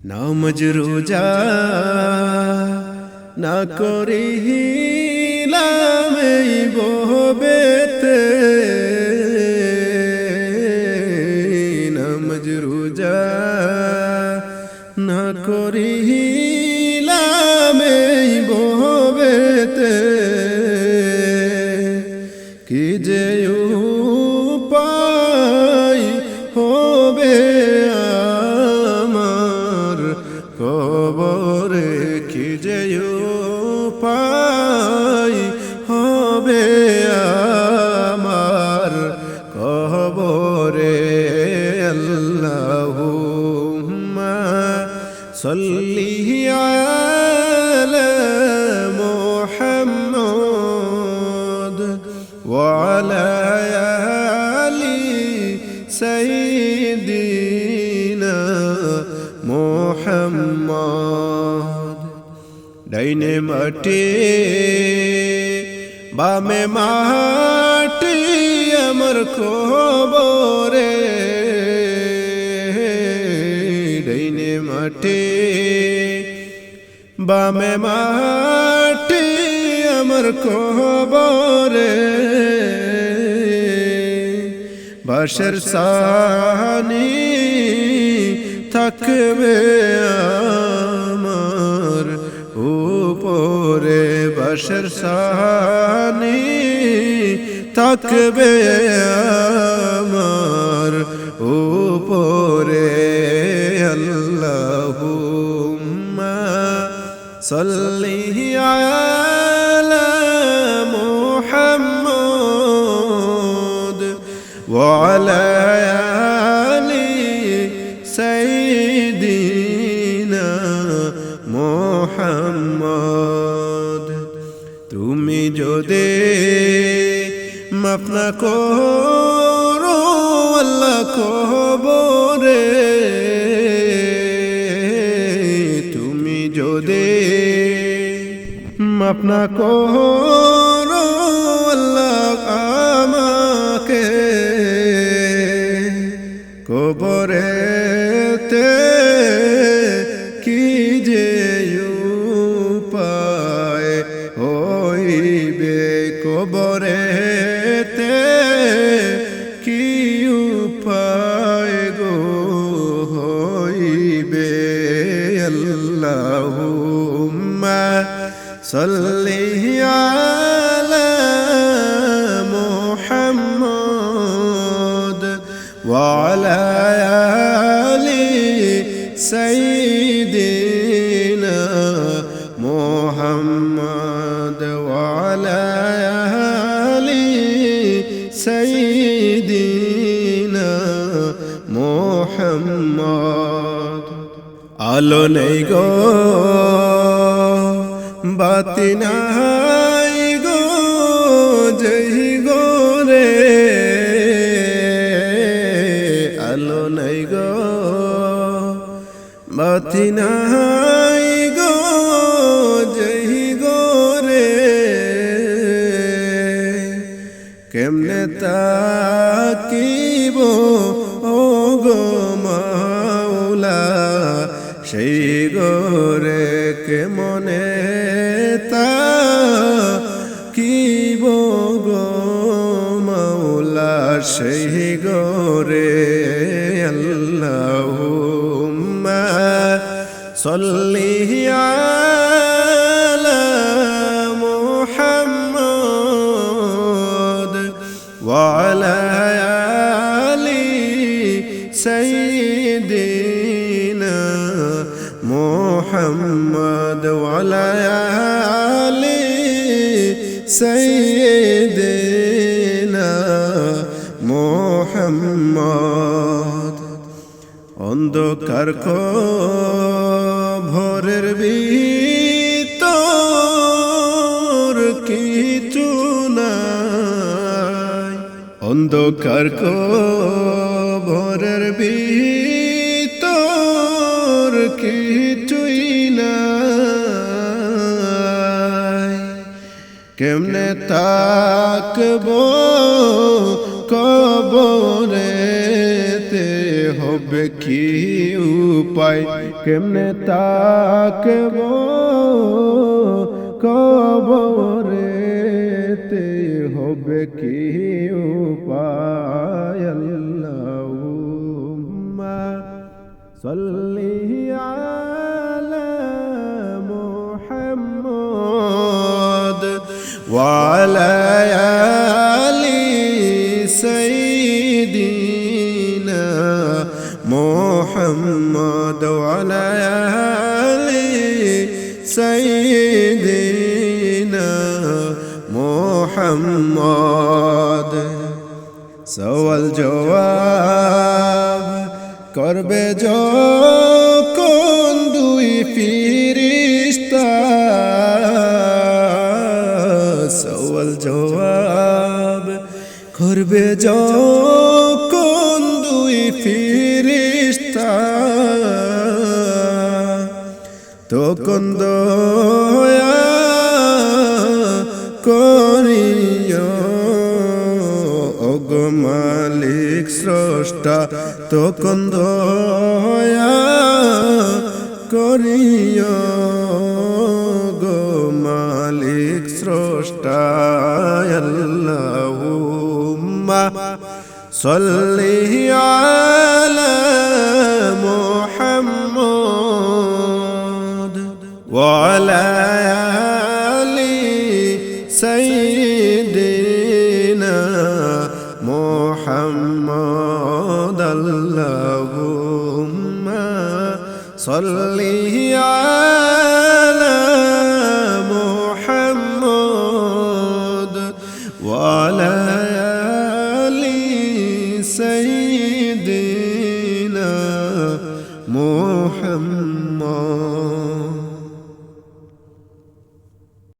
নামজ রোজা না করিলাম এই বহবেতে নামজ রোজা না করিলাম এই কবরে আল্লাহুম্মা সাল্লি আলা মুহাম্মদ ওয়া আলা আলি সাইয়্যিদিনা মুহাম্মদ। ডাইনে মাটি বামে মা আমার খবরে ডাইনে মাটি বামে মাটি আমার কবরে। বাসের সানি থাকবে আমার উপরে। বাসের সানি থাকবে আমার উপরে আল্লাহুম্মা সাল্লি আলা মুহাম্মদ ওয়া আলা না করো আল্লাহ আমাকে। কবরেতে وعلى آل سيدنا محمد وعلى آل سيدنا محمد আলো নেই গো বাতি নাই গো জয় গো রে বাতি নাই গো, জয় গো রে। কেমনে তাকিব ও গো মাওলা, সেই গোরে কেমনে তা কিব গো মাওলা, সেই গোরে আল্লাহুম্মা صلي على محمد وعلى آل سيدنا محمد وعلى آل سيدنا محمد. অন্ধকার ভরের ভিতর কিছু নাই। অন্ধকার ভরের ভিতর কিছুই নাই। কেমনে তাকবো তবে কি উপায়? কেমনে তাকব কবরেতে হবে কি উপায়? আল্লাহুম্মা সাল্লি আলা মুহাম্মদ ওয়া আলা سيدنا محمد কন্দ করিয়। মালিক স্রষ্টা তো কন্দ করিয়। গো মালিক স্রষ্টা আল্লাহুম্মা সাল্লি আলা وعلى آل سيدنا محمد اللهم صل على محمد وعلى